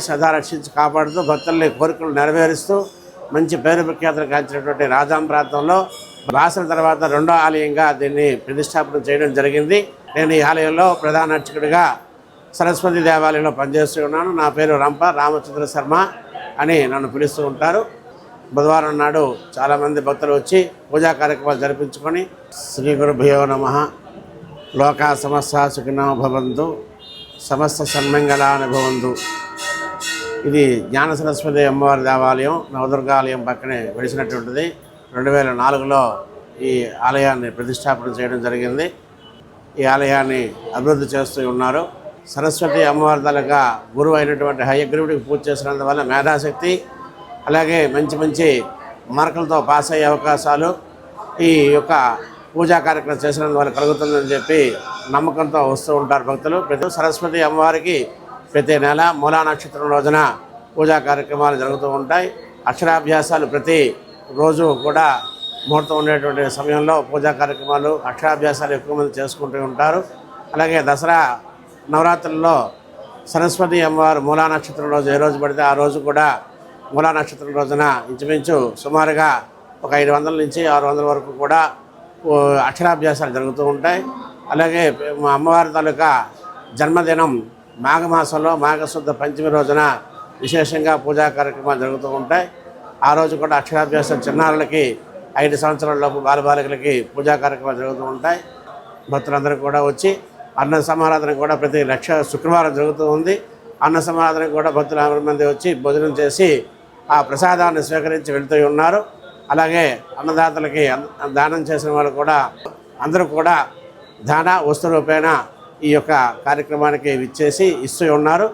సదా రక్షించి కాపాడుతూ భక్తుల్ని కోరికలు నెరవేరుస్తూ మంచి పేరు ప్రఖ్యాతులు కాల్చినటువంటి రాజాం ప్రాంతంలో రాసిన తర్వాత రెండో ఆలయంగా దీన్ని ప్రతిష్టాపన చేయడం జరిగింది. నేను ఈ ఆలయంలో ప్రధాన అర్చకుడిగా సరస్వతి దేవాలయంలో పనిచేస్తూ ఉన్నాను. నా పేరు రంప రామచంద్ర శర్మ అని నన్ను పిలుస్తూ ఉంటారు. బుధవారం నాడు చాలామంది భక్తులు వచ్చి పూజా కార్యక్రమాలు జరిపించుకొని శ్రీ గురుభ్యో నమ. లోకా సమస్త సుఖినో భవంతు. సమస్త సన్మంగళానుభవంతు. ఇది జ్ఞాన సరస్వతి అమ్మవారి దేవాలయం నవదుర్గాలయం పక్కనే వెలిసినటువంటిది రెండు వేల నాలుగులో ఈ ఆలయాన్ని ప్రతిష్టాపన చేయడం జరిగింది. ఈ ఆలయాన్ని అభివృద్ధి చేస్తూ ఉన్నారు. సరస్వతి అమ్మవారి తాలూకా గురువు అయినటువంటి హయగ్రీవుడికి పూజ చేసినందువల్ల మేధాశక్తి అలాగే మంచి మంచి మార్కులతో పాస్ అయ్యే అవకాశాలు ఈ యొక్క పూజా కార్యక్రమం చేసినందువల్ల కలుగుతుందని చెప్పి నమ్మకంతో వస్తూ ఉంటారు భక్తులు. ప్రతి సరస్వతి అమ్మవారికి ప్రతి నెల మూలా నక్షత్రం రోజున పూజా కార్యక్రమాలు జరుగుతూ ఉంటాయి. అక్షరాభ్యాసాలు ప్రతి రోజు కూడా ముహూర్తం ఉండేటువంటి సమయంలో పూజా కార్యక్రమాలు అక్షరాభ్యాసాలు ఎక్కువ మంది చేసుకుంటూ ఉంటారు. అలాగే దసరా నవరాత్రుల్లో సరస్వతి అమ్మవారు మూలా నక్షత్రం రోజు ఏ రోజు పడితే ఆ రోజు కూడా మూలా నక్షత్రం రోజున ఇంచుమించు సుమారుగా ఒక ఐదు వందల నుంచి ఆరు వందల వరకు కూడా అక్షరాభ్యాసాలు జరుగుతూ ఉంటాయి. అలాగే మా అమ్మవారి తాలూకా జన్మదినం మాఘమాసంలో మాఘశుద్ధ పంచమి రోజున విశేషంగా పూజా కార్యక్రమాలు జరుగుతూ ఉంటాయి. ఆ రోజు కూడా అక్షరాభ్యాసం చిన్నారులకి ఐదు సంవత్సరాలలోపు బాలబాలికలకి పూజా కార్యక్రమాలు జరుగుతూ ఉంటాయి. భక్తులందరూ కూడా వచ్చి అన్న సమారాధన కూడా ప్రతి లక్ష శుక్రవారం జరుగుతూ ఉంది. అన్న సమారాధన కూడా భక్తులు యాభై మంది వచ్చి భోజనం చేసి ఆ ప్రసాదాన్ని స్వీకరించి వెళ్తూ ఉన్నారు. అలాగే అన్నదాతలకి దానం చేసిన వాళ్ళు కూడా అందరూ కూడా దాన వస్తు రూపేణ ఈ యొక్క కార్యక్రమానికి విచ్చేసి ఇస్తూ ఉన్నారు.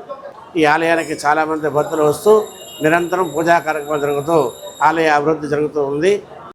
ఈ ఆలయానికి చాలామంది భక్తులు వస్తూ నిరంతరం పూజా కార్యక్రమం జరుగుతూ ఆలయ అభివృద్ధి జరుగుతూ ఉంది.